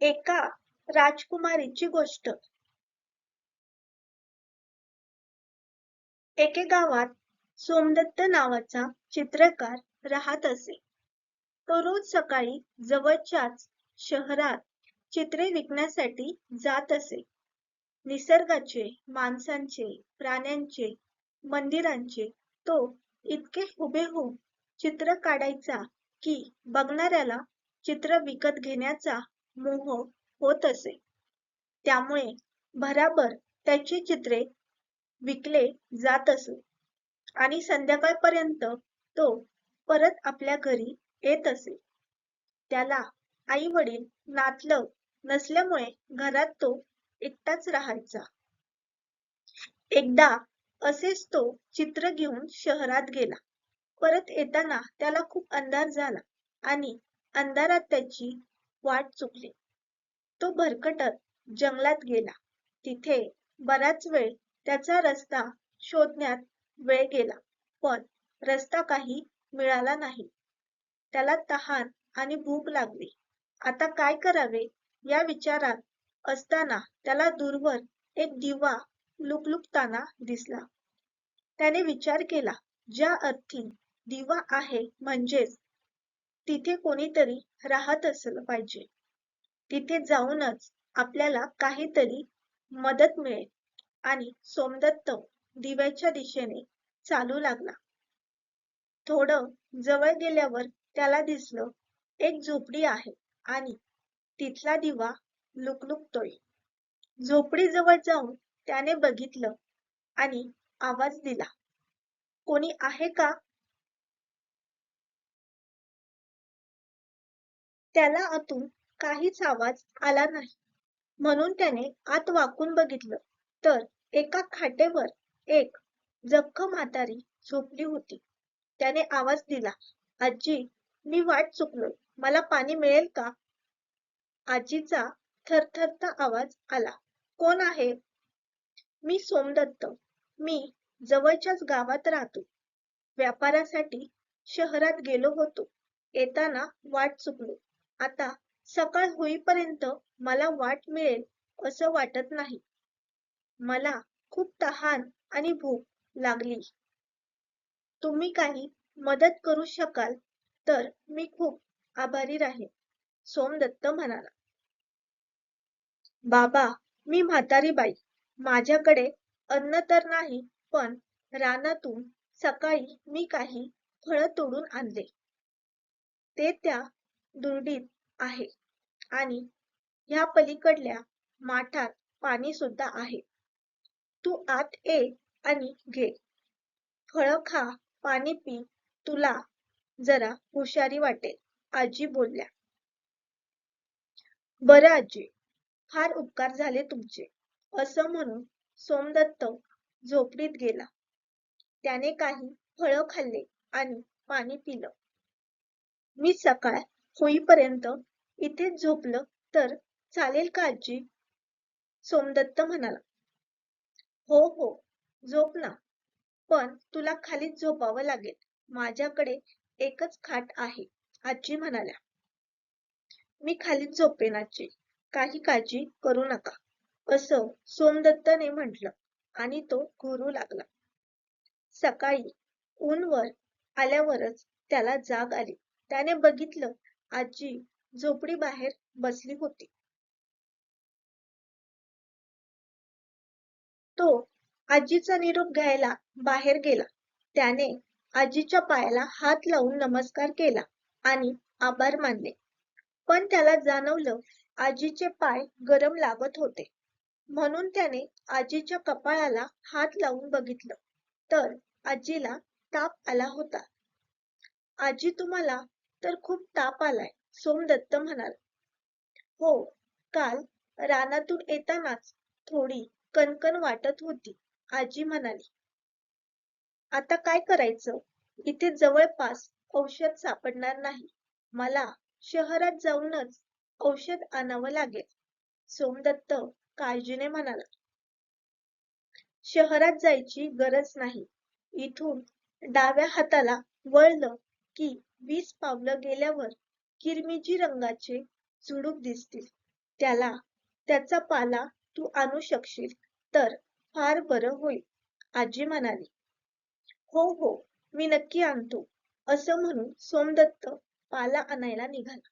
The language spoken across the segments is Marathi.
एका राजकुमारीची गोष्ट. एके गावात सोमदत्त नावाचा चित्रकार राहत असे. तो रोज सकाळी जवळच्याच शहरात चित्रे विकण्यासाठी जात असे. निसर्गाचे माणसांचे प्राण्यांचे मंदिरांचे तो इतके हुबेहूब चित्र काढायचा की बघणाऱ्याला चित्र विकत घेण्याचा मोह होत असे. त्यामुळे भराभर त्याची चित्रे विकले जात असत आणि संध्याकाळपर्यंत तो परत आपल्या घरी येत असे. त्याला आई वडील नातलग नसल्यामुळे घरात तो एकटाच राहायचा. एकदा असेच तो चित्र घेऊन शहरात गेला. परत येताना त्याला खूप अंधार झाला आणि अंधारात त्याची वाट चुकली. तो भरकटत जंगलात गेला. तिथे बराच वेळ त्याचा रस्ता शोधण्यात वेळ गेला पण रस्ता काही मिळाला नाही. त्याला तहान आणि भूक लागली. आता काय करावे या विचारात असताना त्याला दूरवर एक दिवा लुकलुकताना दिसला. त्याने विचार केला ज्या अर्थी दिवा आहे म्हणजेच तिथे कोणीतरी राहत असलं पाहिजे. तिथे जाऊनच आपल्याला काहीतरी मदत मिळेल आणि सोमदत्त दिव्याच्या दिशेने चालू लागला. थोडं जवळ गेल्यावर त्याला दिसलं एक झोपडी आहे आणि तिथला दिवा लुकलुकतोय. झोपडी जवळ जाऊन त्याने बघितलं आणि आवाज दिला कोणी आहे का त्याला आतून काहीच आवाज आला नाही. म्हणून त्याने आत वाकून बघितलं तर एका खाटेवर एक जख्ख म्हातारी झोपली होती. त्याने आवाज दिला आजी मी वाट चुकलोय. मला पाणी मिळेल का? आजीचा थरथरता आवाज आला कोण आहे? मी सोमदत्त. मी जवळच्याच गावात राहतो. व्यापारासाठी शहरात गेलो होतो. येताना वाट चुकलो आता सकाळ होईपर्यंत मला वाट मिळेल असं वाटत नाही. मला खूप तहान आणि भूक लागली. तुम्ही काही मदत करू शकाल तर मी खूप आभारी राहीन सोमदत्त म्हणाला. बाबा मी म्हातारी बाई माझ्याकडे अन्न तर नाही पण रानातून सकाळी मी काही फळं तोडून आणले. ते त्या दुर्डीत आहे. आणि ह्या पलीकडल्या माठात पाणी सुद्धा आहे. तू आत ये आणि घे. फळ खा पाणी पी तुला जरा हुशारी वाटेल आजी बोलल्या. बरं आजी फार उपकार झाले तुमचे. असं म्हणून सोमदत्त झोपडीत गेला. त्याने काही फळं खाल्ले आणि पाणी पिलं. मी सकाळ होईपर्यंत इथेच झोपलं तर चालेल का आजी? सोमदत्त म्हणाला. हो हो झोप ना. पण तुला खालीच झोपावं लागेल. माझ्याकडे एकच खाट आहे आजी म्हणाल्या. मी खालीच झोपेन आजी. काही काळजी करू नका. असं सोमदत्तने म्हटलं आणि तो घोरू लागला. सकाळी ऊनवर आल्यावरच त्याला जाग आली. त्याने बघितलं आजी झोपडी बाहेर बसली होती. तो आजीचा निरोप घ्यायला बाहेर गेला. त्याने आजीच्या पायाला हात लावून नमस्कार केला आणि आभार मानले. पण त्याला जाणवलं आजीचे पाय गरम लागत होते. म्हणून त्याने आजीच्या कपाळाला हात लावून बघितलं. तर आजीला ताप आला होता. आजी तुम्हाला तर खूप ताप आलाय. सोमदत्त म्हणाला हो काल रानातून येतानाच थोडी कणकण वाटत होती आजी म्हणाली. आता काय करायचं? इथे जवळपास औषध सापडणार नाही. मला शहरात जाऊनच औषध आणावं लागेल. सोमदत्त काळजीने म्हणाला शहरात जायची गरज नाही. इथून डाव्या हाताला वळलं की वीस पावलं गेल्यावर किरमिजी रंगाचे झुडूप दिसतील. त्याला त्याचा पाला तू आणू शकशील तर फार बरं होईल आजी म्हणाली. हो हो मी नक्की आणतो असं म्हणून सोमदत्त पाला आणायला निघाला.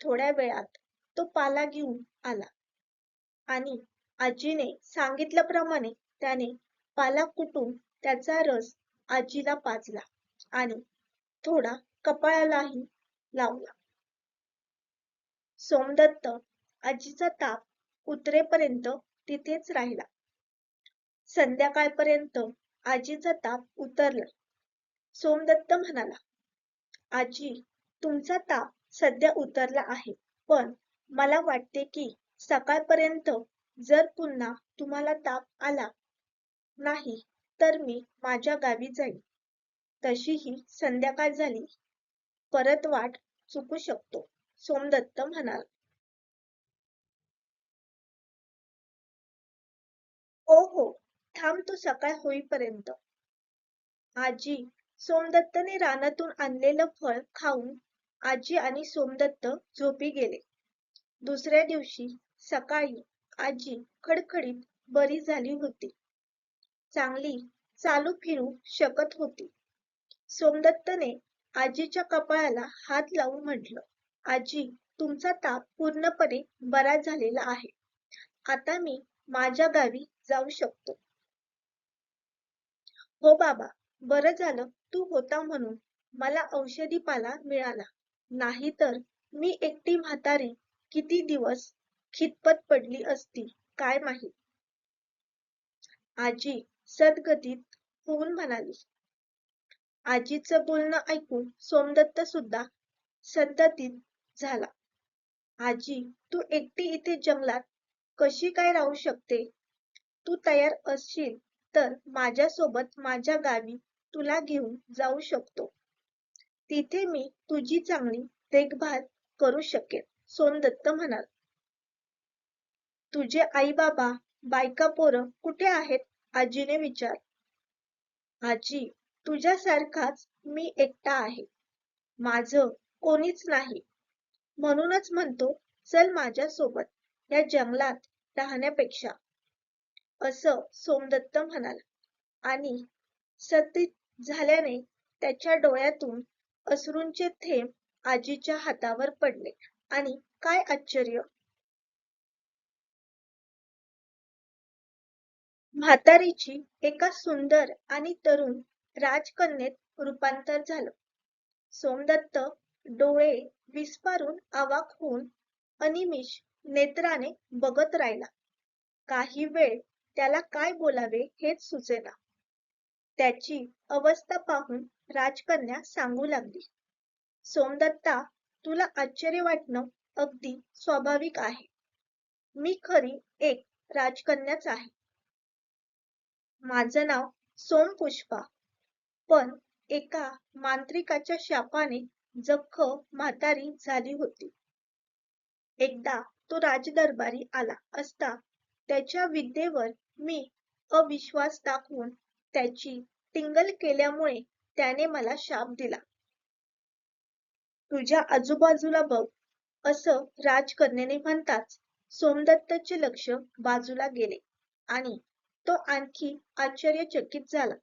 थोड्या वेळात तो पाला घेऊन आला. आणि आजीने सांगितल्याप्रमाणे त्याने पाला कुटून त्याचा रस आजीला पाजला आणि थोडा कपाळालाही लावला. सोमदत्त आजीचा ताप उतरेपर्यंत तिथेच राहिला. संध्याकाळपर्यंत आजीचा ताप उतरला. सोमदत्त म्हणाला आजी तुमचा ताप सध्या उतरला आहे पण मला वाटते की सकाळपर्यंत जर पुन्हा तुम्हाला ताप आला नाही तर मी माझ्या गावी जाईन. तशीही संध्याकाळ झाली. परत वाट चुकू शकतो सोमदत्त म्हणाला. हो हो थांब तू सकाळ होईपर्यंत. आजी सोमदत्तने रानातून आणलेलं फळ खाऊन आजी आणि सोमदत्त झोपी गेले. दुसऱ्या दिवशी सकाळी आजी खडखडीत बरी झाली होती. चांगली चालू फिरू शकत होती. सोमदत्तने आजीच्या कपाळाला हात लावून म्हटलं आजी तुमचा ताप पूर्णपणे बरा झालेला आहे. आता मी माझ्या गावी जाऊ शकतो. हो बाबा बरं झालं तू होता म्हणून मला औषधी पाला मिळाला. नाहीतर मी एकटी म्हातारी किती दिवस खितपत पडली असती काय माहीत? आजी सदगतीत होऊन म्हणाली आजीचं बोलणं ऐकून सोमदत्त सुद्धा संततीत झाला. आजी तू एकटी इथे जंगलात कशी काय राहू शकते? तू तयार असशील तर माझ्यासोबत माझ्या गावी तुला घेऊन जाऊ शकतो. तिथे मी तुझी चांगली देखभाल करू शकेन सोमदत्त म्हणाल. तुझे आई बाबा बायका पोरं कुठे आहेत? आजीने विचार आजी तुझ्यासारखाच मी एकटा आहे. माझं कोणीच नाही. म्हणूनच म्हणतो चल माझ्या सोबत या जंगलात राहण्यापेक्षा. असं सोमदत्त म्हणाला. आणि सतीत झाल्याने त्याच्या डोळ्यातून अश्रूंचे थेंब आजीच्या हातावर पडले. आणि काय आश्चर्य! म्हातारीची एका सुंदर आणि तरुण राजकन्येत रूपांतर झालं. सोमदत्त डोळे विस्फारून अवाक होऊन अनिमिष नेत्राने बघत राहिला. काही वेळ त्याला काय बोलावे हेच सुचेना. त्याची अवस्था पाहून राजकन्या सांगू लागली. सोमदत्ता तुला आश्चर्य वाटणं अगदी स्वाभाविक आहे. मी खरी एक राजकन्याच आहे. माझं नाव सोमपुष्पा. पण एका मांत्रिकाच्या शापाने जख्ख म्हातारी झाली होती. एकदा तो राजदरबारी आला असता त्याच्या विद्येवर मी अविश्वास दाखवून त्याची टिंगल केल्यामुळे त्याने मला शाप दिला. तुझ्या आजूबाजूला बघ असं राजकन्याने म्हणताच सोमदत्तचे लक्ष बाजूला गेले आणि तो आणखी आश्चर्यचकित झाला.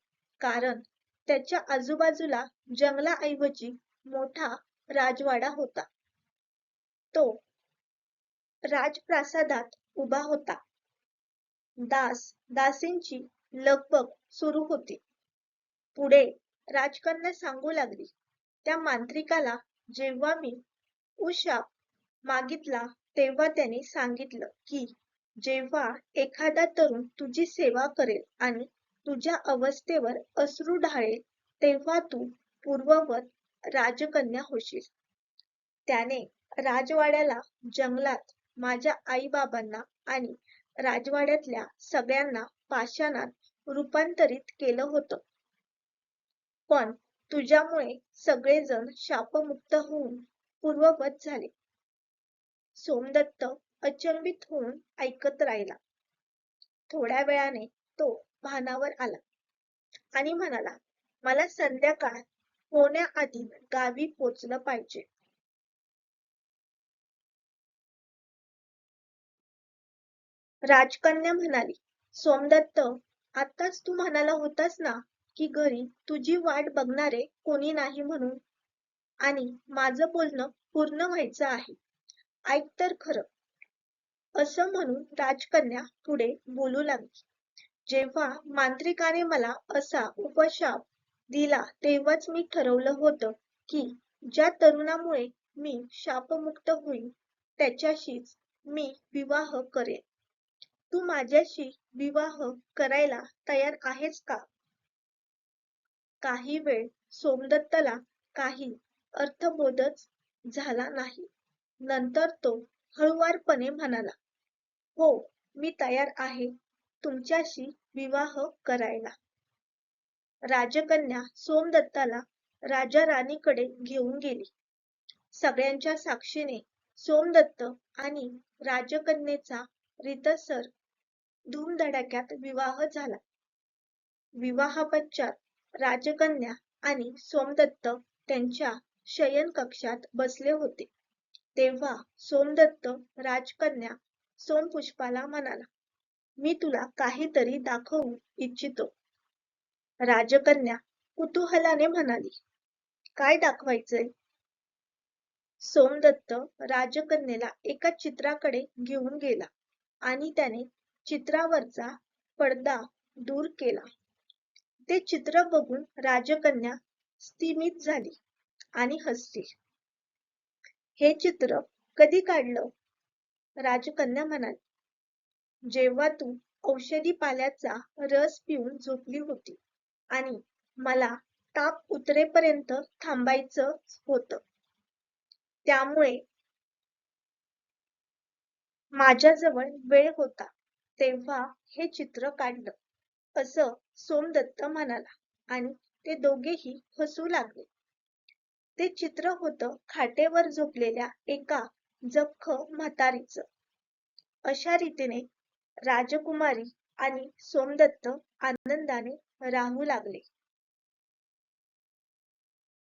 कारण त्याच्या आजूबाजूला जंगलाऐवजी मोठा राजवाडा होता. तो राजप्रासादात उभा होता. दास दासींची लगबग सुरू होती. पुढे राजकन्या सांगू लागली त्या मांत्रिकाला जेव्हा मी उशाप मागितला तेव्हा त्याने सांगितलं की जेव्हा एखादा तरुण तुझी सेवा करेल आणि तुझ्या अवस्थेवर अश्रू ढाळेल तेव्हा तू पूर्ववत राजकन्या होशील. त्याने राजवाड्याला जंगलात माझ्या आई बाबांना आणि राजवाड्यातल्या सगळ्यांना पाषाणात रूपांतरित केलं होतं. पण तुझ्यामुळे सगळेजण शापमुक्त होऊन पूर्ववत झाले. सोमदत्त अचंबित होऊन ऐकत राहिला. थोड्या वेळाने तो भानावर आला. आणि म्हणाला मला संध्याकाळ होण्याआधी गावी पोचलं पाहिजे. राजकन्या म्हणाली सोमदत्त आताच तू म्हणाला होतास ना की घरी तुझी वाट बघणारे कोणी नाही म्हणून? आणि माझं बोलणं पूर्ण व्हायचं आहे. ऐक तर खरं. असं म्हणून राजकन्या पुढे बोलू लागली. जेव्हा मांत्रिकाने मला असा उपशाप दिला तेव्हाच मी ठरवलं होतं की ज्या तरुणामुळे मी शापमुक्त होईल त्याच्याशीच मी विवाह करेन. तू माझ्याशी विवाह करायला तयार आहेस का? काही वेळ सोमदत्तला काही अर्थबोधच झाला नाही. नंतर तो हळुवारपणे म्हणाला हो मी तयार आहे. तुमच्याशी विवाह करायला. राजकन्या सोमदत्ताला राजा राणीकडे घेऊन गेली. सगळ्यांच्या साक्षीने सोमदत्त आणि राजकन्येचा रितसर धूमधडाक्यात विवाह झाला. विवाहापश्चात राजकन्या आणि सोमदत्त त्यांच्या शयन कक्षात बसले होते. तेव्हा सोमदत्त राजकन्या सोमपुष्पाला म्हणाला मी तुला काहीतरी दाखवू इच्छितो. राजकन्या कुतूहलाने म्हणाली काय दाखवायचंय? सोमदत्त राजकन्येला एका चित्राकडे घेऊन गेला आणि त्याने चित्रावरचा पडदा दूर केला. ते चित्र बघून राजकन्या स्तिमित झाली आणि हसली. हे चित्र कधी काढलं? राजकन्या म्हणाली जेव्हा तू औषधी पाल्याचा रस पिऊन झोपली होती आणि मला ताप उतरेपर्यंत थांबायचं होतं. त्यामुळे माझ्याजवळ वेळ होता. तेव्हा हे चित्र काढलं. असं सोमदत्त म्हणाला आणि ते दोघेही हसू लागले. ते चित्र होतं खाटेवर झोपलेल्या एका जख्ख म्हातारीचं. अशा रीतीने राजकुमारी आणि सोमदत्त आनंदाने राहू लागले.